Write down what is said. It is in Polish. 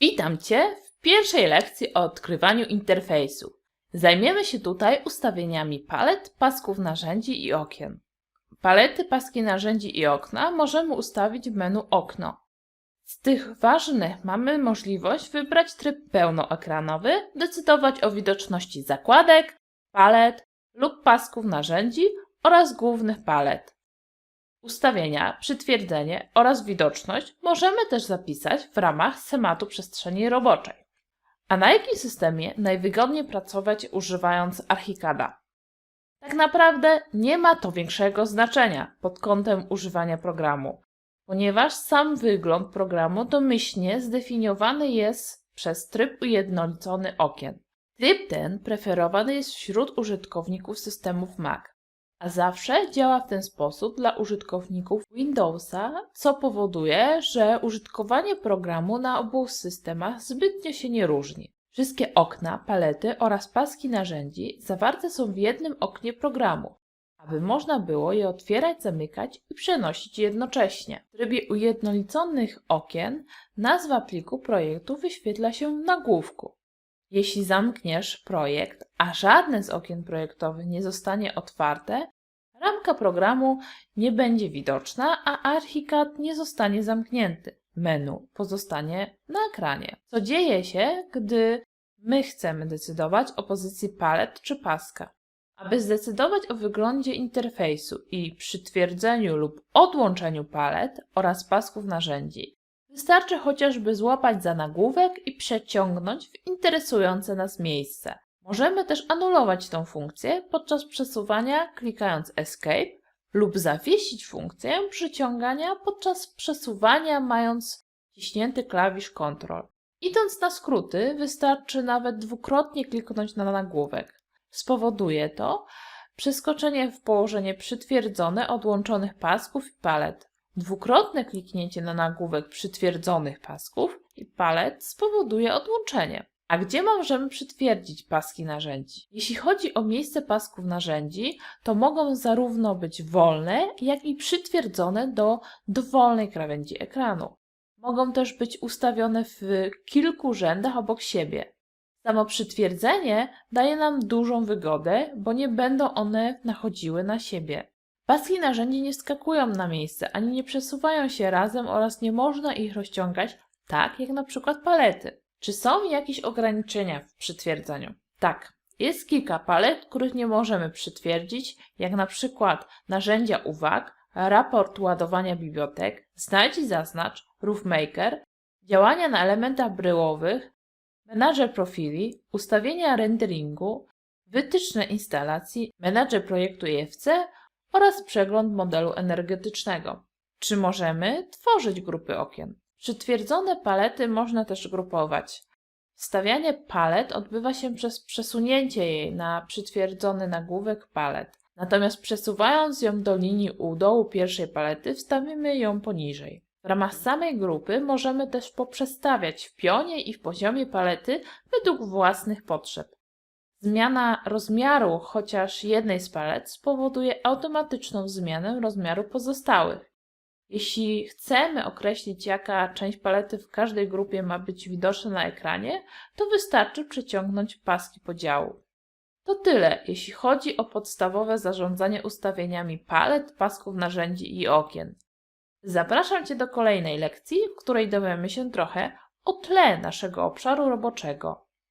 Witam Cię w pierwszej lekcji o odkrywaniu interfejsu. Zajmiemy się tutaj ustawieniami palet, pasków narzędzi i okien. Palety, paski narzędzi i okna możemy ustawić w menu Okno. Z tych ważnych mamy możliwość wybrać tryb pełnoekranowy, decydować o widoczności zakładek, palet lub pasków narzędzi oraz głównych palet. Ustawienia, przytwierdzenie oraz widoczność możemy też zapisać w ramach schematu przestrzeni roboczej. A na jakim systemie najwygodniej pracować używając Archicada? Tak naprawdę nie ma to większego znaczenia pod kątem używania programu, ponieważ sam wygląd programu domyślnie zdefiniowany jest przez tryb ujednolicony okien. Tryb ten preferowany jest wśród użytkowników systemów Mac a zawsze działa w ten sposób dla użytkowników Windowsa, co powoduje, że użytkowanie programu na obu systemach zbytnio się nie różni. Wszystkie okna, palety oraz paski narzędzi zawarte są w jednym oknie programu, aby można było je otwierać, zamykać i przenosić jednocześnie. W trybie ujednoliconych okien nazwa pliku projektu wyświetla się w nagłówku. Jeśli zamkniesz projekt, a żadne z okien projektowych nie zostanie otwarte, ramka programu nie będzie widoczna, a Archicad nie zostanie zamknięty. Menu pozostanie na ekranie. Co dzieje się, gdy my chcemy decydować o pozycji palet czy paska? Aby zdecydować o wyglądzie interfejsu i przytwierdzeniu lub odłączeniu palet oraz pasków narzędzi, Wystarczy chociażby złapać za nagłówek i przeciągnąć w interesujące nas miejsce. Możemy też anulować tą funkcję podczas przesuwania klikając Escape lub zawiesić funkcję przyciągania podczas przesuwania mając wciśnięty klawisz Ctrl. Idąc na skróty, wystarczy nawet dwukrotnie kliknąć na nagłówek. Spowoduje to przeskoczenie w położenie przytwierdzone odłączonych pasków i palet. Dwukrotne kliknięcie na nagłówek przytwierdzonych pasków i palet spowoduje odłączenie. A gdzie możemy przytwierdzić paski narzędzi? Jeśli chodzi o miejsce pasków narzędzi, to mogą zarówno być wolne, jak i przytwierdzone do dowolnej krawędzi ekranu. Mogą też być ustawione w kilku rzędach obok siebie. Samo przytwierdzenie daje nam dużą wygodę, bo nie będą one nachodziły na siebie. Paski narzędzi nie skakują na miejsce, ani nie przesuwają się razem oraz nie można ich rozciągać tak jak na przykład palety. Czy są jakieś ograniczenia w przytwierdzeniu? Tak. Jest kilka palet, których nie możemy przytwierdzić, jak na przykład narzędzia uwag, raport ładowania bibliotek, znajdź i zaznacz, RoofMaker, działania na elementach bryłowych, menadżer profili, ustawienia renderingu, wytyczne instalacji, menadżer projektu EFC oraz przegląd modelu energetycznego. Czy możemy tworzyć grupy okien? Przytwierdzone palety można też grupować. Wstawianie palet odbywa się przez przesunięcie jej na przytwierdzony nagłówek palet. Natomiast przesuwając ją do linii u dołu pierwszej palety, wstawimy ją poniżej. W ramach samej grupy możemy też poprzestawiać w pionie i w poziomie palety według własnych potrzeb. Zmiana rozmiaru chociaż jednej z palet spowoduje automatyczną zmianę rozmiaru pozostałych. Jeśli chcemy określić, jaka część palety w każdej grupie ma być widoczna na ekranie, to wystarczy przeciągnąć paski podziału. To tyle, jeśli chodzi o podstawowe zarządzanie ustawieniami palet, pasków narzędzi i okien. Zapraszam Cię do kolejnej lekcji, w której dowiemy się trochę o tle naszego obszaru roboczego.